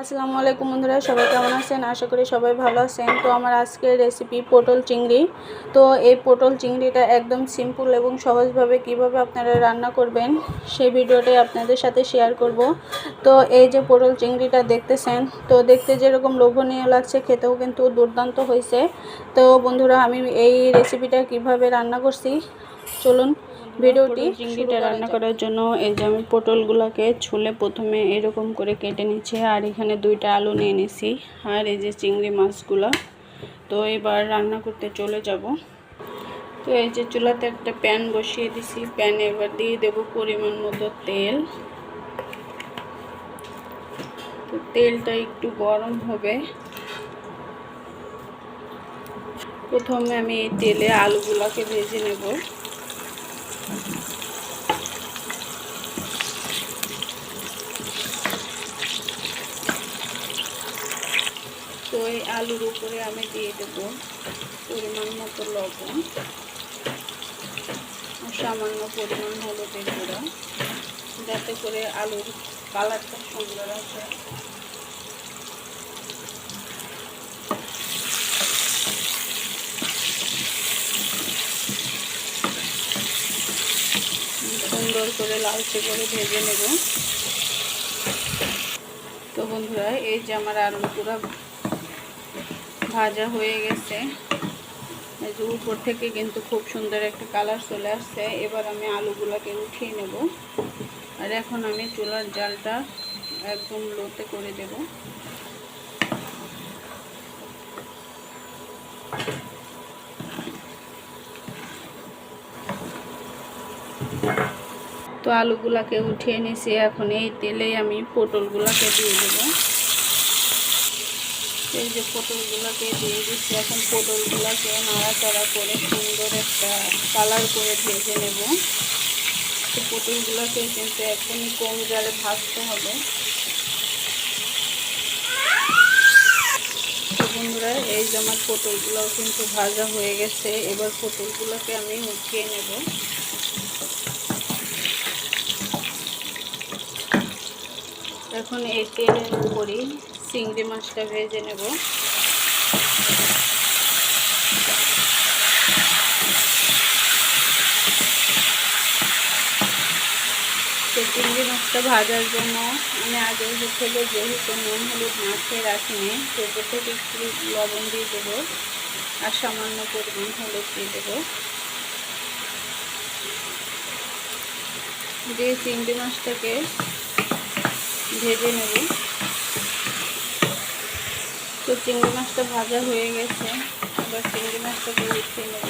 আসসালামু আলাইকুম বন্ধুরা, সবাই কেমন আছেন? আশা করি সবাই ভালো আছেন। তো আমার আজকের রেসিপি পটল চিংড়ি। তো এই পটল চিংড়িটা একদম সিম্পল এবং সহজভাবে কীভাবে আপনারা রান্না করবেন, সেই ভিডিওটাই আপনাদের সাথে শেয়ার করব। তো এই যে পটল চিংড়িটা দেখতেছেন, তো দেখতে যেরকম লোভনীয় লাগছে, খেতেও কিন্তু দুর্দান্ত হয়েছে। তো বন্ধুরা, আমি এই রেসিপিটা কীভাবে রান্না করছি, চলুন ভিডিওটি চিংড়িটা রান্না করার জন্য এই যে আমি পটলগুলোকে ছুলে প্রথমে এরকম করে কেটে নিচ্ছি আর এখানে দুইটা আলু নিয়ে নিছি আর এই যে চিংড়ি মাছগুলো। তো এবার রান্না করতে চলে যাব। তো এই যে চুলাতে একটা প্যান বসিয়ে দিছি। প্যানে এবার দিয়ে দেবো পরিমাণ মতো তেল। তো তেলটা একটু গরম হবে। প্রথমে আমি এই তেলে আলুগুলোকে ভেজে নেব। তো এই আলুর উপরে আমি দিয়ে দেবো পরিমাণ মতো লবণ সামান্য পরিমাণ হলুদের গুঁড়া, যাতে করে আলুর কালারটা সুন্দর আসে। সুন্দর করে লালচে করে ভেজে নেব। তো বন্ধুরা, এই যে আমার আলু পুরো ভাজা হয়ে গেছে যে উপর থেকে কিন্তু খুব সুন্দর একটা কালার চলে আসছে। এবার আমি আলুগুলোকে উঠিয়ে নেব। আর এখন আমি চুলার জালটা একদম লোতে করে দেব। তো আলুগুলাকে উঠিয়ে নিছি। এখন এই তেলেই আমি পটলগুলোকে দিয়ে দেবো। এই যে পটলগুলোকে দিয়ে দিচ্ছি এখন পটলগুলোকে নাড়াচাড়া করে সুন্দর একটা কালার করে ভেজে নেব। তো পটলগুলোকে কিন্তু একদমই কম জালে ভাজতে হবে। বন্ধুরা, এই যে আমার পটলগুলোও কিন্তু ভাজা হয়ে গেছে। এবার পটলগুলোকে আমি উঠিয়ে নেব। এখন এই উপরই চিংড়ি মাছটা ভেজে নেব। তো চিংড়ি মাছটা ভাজার জন্য আমি আগে থেকে যেহেতু নুন, হলুদ মাছে রাখিনি সেটা থেকে একটু লবণ দিয়ে দেবো আর সামান্য পরিমাণ হলুদ দিয়ে দেবো। দিয়ে চিংড়ি মাছটাকে ভেজে নেব। তো চিংড়ি মাছটা ভাজা হয়ে গেছে। এবার চিংড়ি মাছটাকে উঠিয়ে নেব।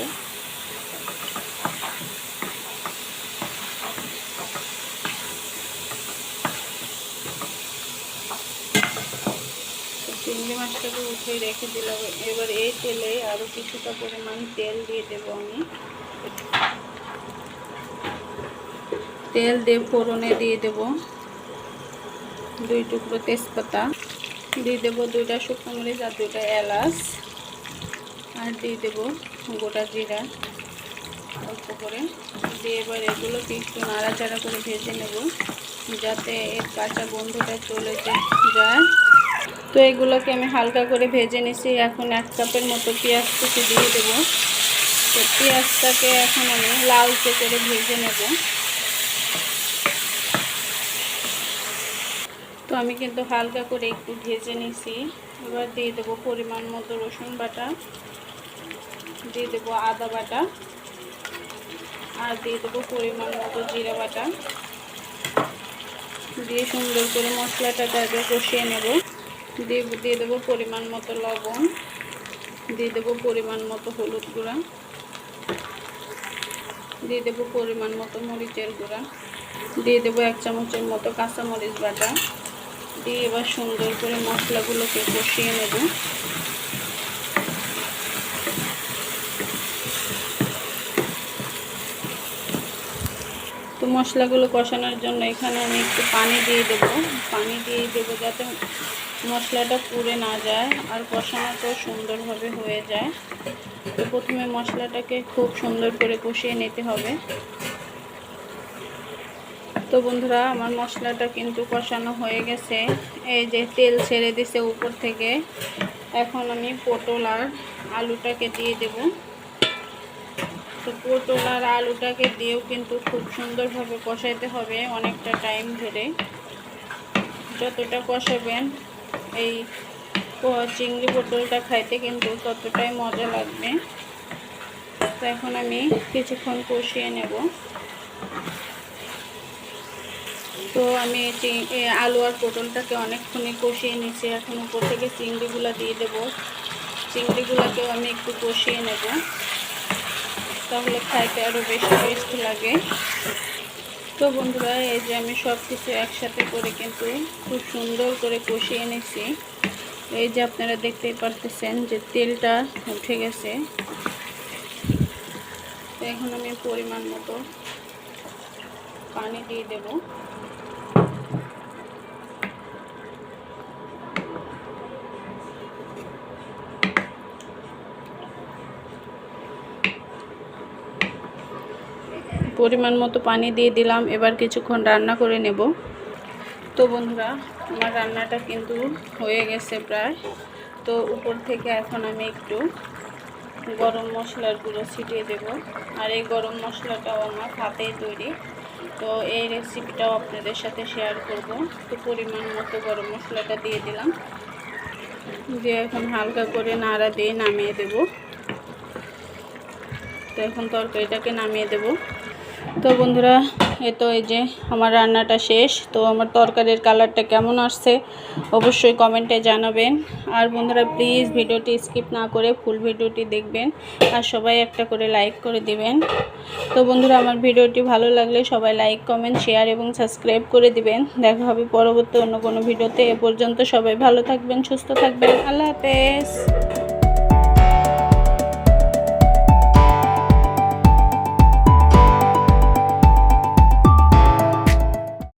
চিংড়ি মাছটাকে উঠে রেখে দিলাম। এবার এই তেলে আরও কিছুটা পরিমাণ তেল দিয়ে দেবো আমি। তেল দিয়ে ফোড়নে দিয়ে দেব। দুই টুকরো তেজপাতা, দিয়ে দেবো দুইটা শুকনো মরিচ আর দুইটা এলাচ, আর দিয়ে দেবো গোটা জিরা অল্প করে। দিয়ে এবার এগুলোকে একটু নাড়াচাড়া করে ভেজে নেব, যাতে এর কাঁচা বন্ধুটা চলে যায়। তো এগুলোকে আমি হালকা করে ভেজে নিছি, এখন এক কাপের মতো পেঁয়াজ কুচি দিয়ে দেবো। তো পেঁয়াজটাকে এখন আমি লালচে করে ভেজে নেব। আমি কিন্তু হালকা করে একটু ভেজে নিছি। এবার দিয়ে দেবো পরিমাণ মতো রসুন বাটা। দিয়ে দেবো আদা বাটা। আর দিয়ে দেবো পরিমাণ মতো জিরা বাটা। দিয়ে সুন্দর করে মশলাটাকে আগে কষিয়ে নেব। দিয়ে দিয়ে দেবো পরিমাণ মতো লবণ। দিয়ে দেবো পরিমাণ মতো হলুদ গুঁড়া। দিয়ে দেবো পরিমাণ মতো মরিচের গুঁড়া। দিয়ে দেবো এক চামচের মতো কাঁচামরিচ বাটা। দিয়ে এবার সুন্দর করে মশলাগুলোকে কষিয়ে নেব। তো মশলাগুলো কষানোর জন্য এখানে আমি একটু পানি দিয়ে দেব। পানি দিয়ে দেবো যাতে মশলাটা পুড়ে না যায় আর কষানোটাও সুন্দরভাবে হয়ে যায়। তো প্রথমে মশলাটাকে খুব সুন্দর করে কষিয়ে নিতে হবে। তো বন্ধুরা, আমার মশলাটা কিন্তু কষানো হয়ে গেছে। এই যে তেল ছেড়ে দিছে উপর থেকে। এখন আমি পটল আর আলুটাকে দিয়ে দেব। তো পটল আর আলুটাকে দিয়েও কিন্তু খুব সুন্দরভাবে কষাইতে হবে অনেকটা টাইম ধরে। যতটা কষাবেন, এই চিংড়ি পটলটা খাইতে কিন্তু ততটাই মজা লাগবে। তো এখন আমি কিছুক্ষণ কষিয়ে নেব। তো আমি আলু আর পটলটাকে অনেকক্ষণই কষিয়ে নিয়েছি। এখন উপর থেকে চিংড়িগুলো দিয়ে দেব। চিংড়িগুলোকেও আমি একটু কষিয়ে নেব। তাহলে খাইতে আরও বেশি টেস্ট লাগে। তো বন্ধুরা, এই যে আমি সব কিছু একসাথে করে কিন্তু খুব সুন্দর করে কষিয়ে নিয়েছি। এই যে আপনারা দেখতেই পারতেছেন যে তেলটা উঠে গেছে। এখন আমি পরিমাণ মতো পানি দিয়ে দেব। পরিমাণ মতো পানি দিয়ে দিলাম। এবার কিছুক্ষণ রান্না করে নেব। তো বন্ধুরা, আমার রান্নাটা কিন্তু হয়ে গেছে প্রায়। তো উপর থেকে এখন আমি একটু গরম মশলার গুঁড়ো ছিটিয়ে দেব। আর এই গরম মশলাটাও আমার হাতেই তৈরি। তো এই রেসিপিটাও আপনাদের সাথে শেয়ার করব। তো পরিমাণ মতো গরম মশলাটা দিয়ে দিলাম। দিয়ে এখন হালকা করে নাড়া দিয়ে নামিয়ে দেব। তো এখন তরকারিটাকে নামিয়ে দেব। তো বন্ধুরা এ তো এই যে আমার রান্নাটা শেষ। তো আমার তরকারির কালারটা কেমন আসছে অবশ্যই কমেন্টে জানাবেন। আর বন্ধুরা প্লিজ ভিডিওটি স্কিপ না করে ফুল ভিডিওটি দেখবেন। আর সবাই একটা করে লাইক করে দিবেন। তো বন্ধুরা, আমার ভিডিওটি ভালো লাগলে সবাই লাইক কমেন্ট শেয়ার এবং সাবস্ক্রাইব করে দিবেন। দেখা হবে পরবর্তী অন্য কোনো ভিডিওতে। এ পর্যন্ত সবাই ভালো থাকবেন, সুস্থ থাকবেন। আল্লাহ হাফেজ।